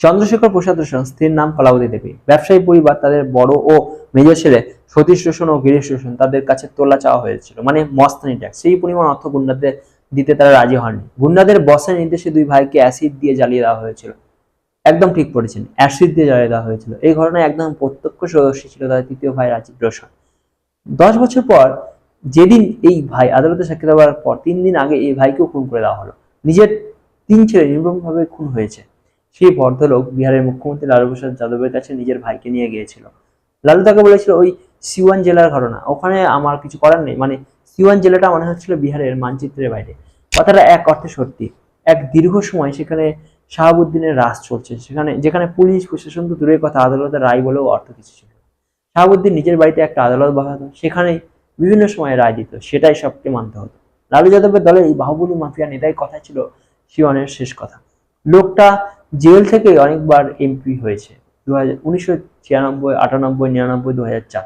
চন্দ্রশেখর প্রসাদ রোশন স্ত্রীর নাম কলাবতী দেবী। ব্যবসায়ী পরিবার তাদের বড় ও মেজ ছেলে সতীশ রোশন ও গিরিশ রোশন তাদের কাছে তোলা চাওয়া হয়েছিল মানে মস্তানি ট্যাক্স। সেই পরিমাণ অর্থ গুন্ডাদের দিতে তারা রাজি হননি। গুন্ডাদের বসের নির্দেশে দুই ভাইকে অ্যাসিড দিয়ে জ্বালিয়ে দেওয়া হয়েছিল। একদম ঠিক পড়েছেন অ্যাসিড দিয়ে জ্বালিয়ে দেওয়া হয়েছিল। এই ঘটনায় একদম প্রত্যক্ষ সদস্য ছিল তাদের তৃতীয় ভাই রাজীব রোশন। দশ বছর পর যেদিন এই ভাই আদালতে সাক্ষী দেওয়ার পর তিন দিন আগে এই ভাইকেও খুন করে দেওয়া হলো। নিজের তিন ছেলে নির্মমভাবে খুন হয়েছে। সেই ভদ্রলোক বিহারের মুখ্যমন্ত্রী লালু প্রসাদ যাদবের কাছে নিজের ভাইকে নিয়ে গিয়েছিল। লালু তাকে বলেছিল, ওই সিওয়ান জেলার ঘটনা, ওখানে আমার কিছু করার নেই। মানে সিওয়ান জেলাটা মনে হচ্ছিল বিহারের মানচিত্রের বাইরে। কথাটা এক অর্থে সত্যি। এক দীর্ঘ সময় সেখানে শাহাবুদ্দিনের রাজ চলছে। সেখানে, যেখানে পুলিশ, প্রশাসন তো দূরের কথা, আদালতের রায় বলেও অর্থ কিছু ছিল শাহাবুদ্দিন নিজের বাড়িতে একটা আদালত বসাতো। সেখানে বিভিন্ন সময় রায় দিত। সেটাই সবকে মানতে হতো। লালু যাদবের দলের এই বাহুবলী মাফিয়া নেতাই কথা ছিল শিওনের শেষ কথা। লোকটা জেল থেকে অনেকবার এমপি হয়েছে। দু হাজার উনিশশো ছিয়ানব্বই, আটানব্বই, নিরানব্বই দু হাজার চার।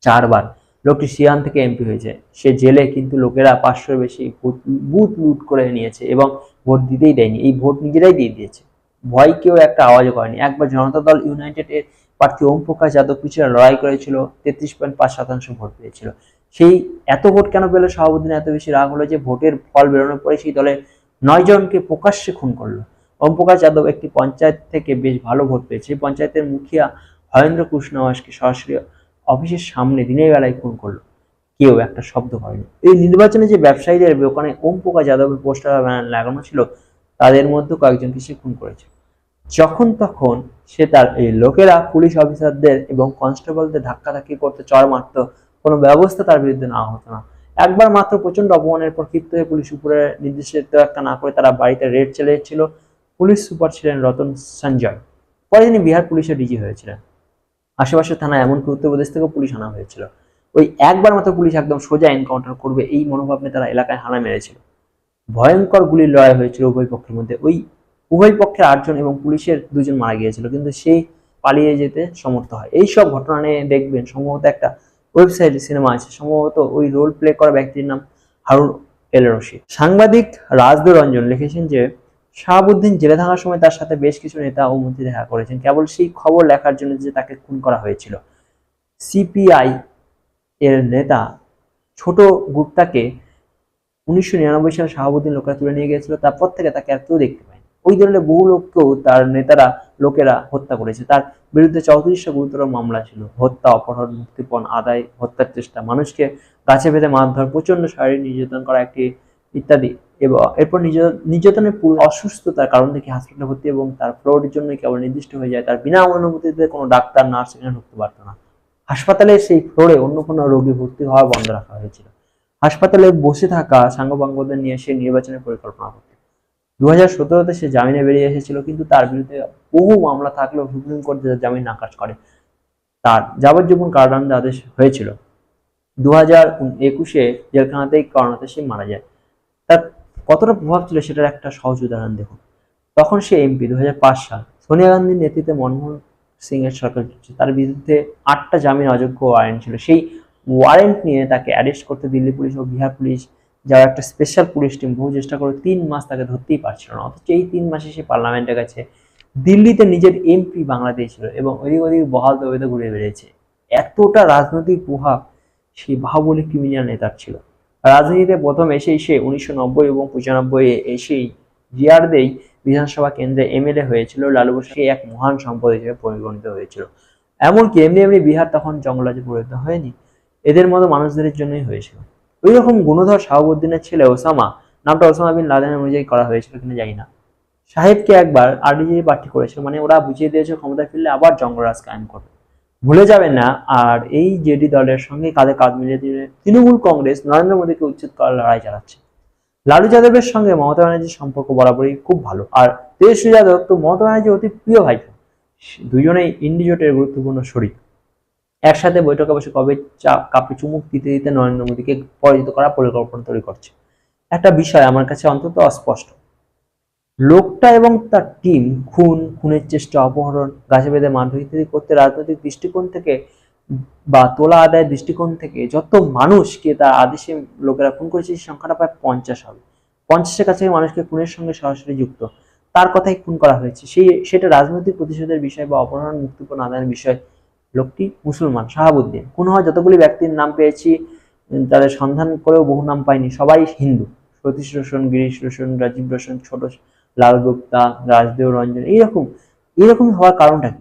চারবার লোকটি সিয়ান থেকে এমপি হয়েছে। সে জেলে কিন্তু লোকেরা পাঁচশোর বেশি বুথ- লুট করে নিয়েছে এবং ভোট দিতেই দেয়নি। এই ভোট নিজেরাই দিয়ে দিয়েছে। ভয় কেউ একটা আওয়াজও করেনি। একবার জনতা দল ইউনাইটেড এর প্রার্থী ওম প্রকাশ যাদব পিছনে লড়াই করেছিল, তেত্রিশ পয়েন্ট পাঁচ শতাংশ ভোট পেয়েছিল। সেই এত ভোট কেন পেল শাহাবুদ্দিন? এত বেশি রাগ হলো যে ভোটের ফল বেরোনোর পরে সেই দলের নয় জনকে প্রকাশ্যে খুন করল। ওম প্রকাশ যাদব একটি পঞ্চায়েত থেকে বেশ ভালো ভোট পেয়েছে। পঞ্চায়েতের মুখিয়া হরেন্দ্র কুশনাওয়াসকে সরাসরি অফিসের সামনে দিনের বেলায় খুন করল। কেউ একটা শব্দ করেনি। এই নির্বাচনে যে ব্যবসায়ীদের ওখানে ওম প্রকাশ যাদবের পোস্টার লাগানো ছিল, তাদের মধ্যে কয়েকজনকে সে খুন করেছে। যখন তখন সে তার এই লোকেরা, পুলিশ অফিসারদের এবং কনস্টেবলদের ধাক্কাধাক্কি করতে চড় মারত, কোনো ব্যবস্থা তার বিরুদ্ধে না হতো না। একবার মাত্র প্রচণ্ড অপমানের পর ক্ষিপ্ত হয়ে পুলিশ উপরে নির্দেশের একটা না করে তারা বাড়িতে রেড চালিয়েছিল পুলিশ সুপার ছিলেন রতন সঞ্জয়। পরে তিনি বিহার পুলিশের ডিজি হয়েছিলেন। আশেপাশের থানায় এমনকি উত্তরপ্রদেশ থেকেও পুলিশ আনা হয়েছিল। ওই একবার মাত্র পুলিশ একদম সোজা এনকাউন্টার করবে এই মনোভাব নিয়ে তারা এলাকায় হানা মেরেছিল। ভয়ঙ্কর গুলির লড়াই হয়েছিল উভয় পক্ষের মধ্যে। ওই উভয় পক্ষের আটজন এবং পুলিশের দুজন মারা গিয়েছিল, কিন্তু সেই পালিয়ে যেতে সমর্থ হয়। এই সব ঘটনা নিয়ে দেখবেন সম্ভবত একটা ওয়েবসাইট সিনেমা আছে। সম্ভবত ওই রোল প্লে করা ব্যক্তির নাম হারুন এল রশিদ সাংবাদিক রাজদু রঞ্জন লিখেছেন যে শাহাবুদ্দিন জেলে থাকার সময় তার সাথে বেশ কিছু নেতা ও মন্ত্রী দেখা করেছেন। কেবল সেই খবর লেখার জন্য যে তাকে খুন করা হয়েছিল। সিপিআই এর নেতা ছোট গুপ্তাকে উনিশশো নিরানব্বই সালে শাহাবুদ্দিন লোকেরা তুলে নিয়ে গিয়েছিল। তারপর থেকে তাকে আর কেউ দেখতে পায়নি। ওই দলের বহু লোককেও তার নেতারা, লোকেরা হত্যা করেছে। তার বিরুদ্ধে চৌত্রিশটা গুরুতর মামলা ছিল। হত্যা, অপহরণ, মুক্তিপণ, আদায়, হত্যার চেষ্টা, মানুষকে গাছে বেঁধে মারধর প্রচণ্ড শারীরিক নির্যাতন করা একটি ইত্যাদি। এবং এরপর নির্যাতন নির্যাতনের পুরো অসুস্থতার কারণ থেকে হাসপাতালে ভর্তি এবং তার ফ্লোরের জন্য কেবল নির্দিষ্ট হয়ে যায়, তার বিনা অনুমতিতে কোনো ডাক্তার নার্স এখানে ঢুকতে পারতো না। হাসপাতালে সেই ফ্লোরে অন্য কোনো রোগী ভর্তি হওয়া বন্ধ রাখা হয়েছিল। হাসপাতালে বসে থাকা সাঙ্গপাঙ্গদের নিয়ে সে নির্বাচনের পরিকল্পনা করত। দু হাজার সতেরোতে সে জামিনে বেরিয়ে এসেছিল, কিন্তু তার বিরুদ্ধে বহু মামলা থাকলেও সুপ্রিম কোর্ট জামিন নাকচ করে, তার যাবজ্জীবন কারাদণ্ড আদেশ হয়েছিল। দু হাজার একুশে জেলখানাতেই করোনাতে সে মারা যায়। তার কতটা প্রভাব ছিল সেটার একটা সহজ উদাহরণ দেখুন। তখন সে এমপি দু হাজার পাঁচ সাল। সোনিয়া গান্ধীর নেতৃত্বে মনমোহন সিং এর সরকার চলছে। তার বিরুদ্ধে আটটা জামিন অযোগ্য ওয়ারেন্ট ছিল। সেই ওয়ারেন্ট নিয়ে তাকে অ্যারেস্ট করতে দিল্লি পুলিশ ও বিহার পুলিশ যারা একটা স্পেশাল পুলিশ টিম বহু চেষ্টা করে তিন মাস তাকে ধরতেই পারছিল না। অথচ এই তিন মাসে সে পার্লামেন্টের কাছে দিল্লিতে নিজের এমপি বাংলা ছিল এবং ওদিক ওদিক বহাল তবেতে ঘুরে বেড়েছে এতটা রাজনৈতিক প্রভাব সেই বাহুবলী ক্রিমিনাল নেতার ছিল। রাজনীতিতে প্রথম এসেই সে উনিশশো নব্বই এবং পঁচানব্বই এসেই জিয়ারদেই বিধানসভা কেন্দ্রে এমএলএ হয়েছিল। লালু বসে এক মহান সম্পদ হিসেবে পরিগণিত হয়েছিল। এমনকি এমনি এমনি বিহার তখন জঙ্গলাজে পরিণত হয়নি। এদের মতো মানুষদের জন্যই হয়েছিল। ওই রকম গুণধর শাহাবুদ্দিনের ছেলে ওসামা, নামটা ওসামা বিন লাদেন অনুযায়ী করা হয়েছিল কিনা জানি না। সাহেবকে একবার আরডিজি প্রার্থী করেছিল মানে ওরা বুঝিয়ে দিয়েছে ক্ষমতা ফিরলে আবার জঙ্গলরাজ কায়েম করবে। ভুলে যাবেন না। আর এই জেডি দলের সঙ্গে কাঁধে কাঁধ মিলিয়ে দিয়ে তৃণমূল কংগ্রেস, নরেন্দ্র মোদীকে উচ্ছেদ করার লড়াই চালাচ্ছে। লালু যাদবের সঙ্গে মমতা ব্যানার্জির সম্পর্ক বরাবরই খুব ভালো। আর তেজস্বী যাদব তো মমতা ব্যানার্জির অতি প্রিয় ভাইপো দুজনেই ইন্ডি জোটের গুরুত্বপূর্ণ শরীর একসাথে বৈঠকে বসে কবে চা, কাপে চুমুক দিতে দিতে নরেন্দ্র মোদীকে পরাজিত করার পরিকল্পনা তৈরি করছে। একটা বিষয় আমার কাছে অন্তত অস্পষ্ট। লোকটা এবং তার টিম খুন, খুনের চেষ্টা, অপহরণ গাছে বেঁধে মারধর ইত্যাদি করতে রাজনৈতিক দৃষ্টিকোণ থেকে বা তোলা আদায়ের দৃষ্টিকোণ থেকে যত মানুষকে তার আদেশে লোকেরা খুন করেছে, সেই সংখ্যাটা প্রায় পঞ্চাশ হবে। পঞ্চাশের কাছে মানুষকে খুনের সঙ্গে সরাসরি যুক্ত। তার কথাই খুন করা হয়েছে। সেই, সেটা রাজনৈতিক প্রতিশোধের বিষয় বা অপহরণ, মুক্তিপণ আদায়ের বিষয়। লোকটি মুসলমান, শাহাবুদ্দিন। খুন হওয়া যতগুলি ব্যক্তির নাম পেয়েছি তাদের সন্ধান করেও বহু নাম পাইনি। সবাই হিন্দু। সতীশ রোশন, গিরিশ রোশন, রাজীব রোশন, ছোট লাল গুপ্তা রাজদেব রঞ্জন এইরকম এরকম হওয়ার কারণটা কি?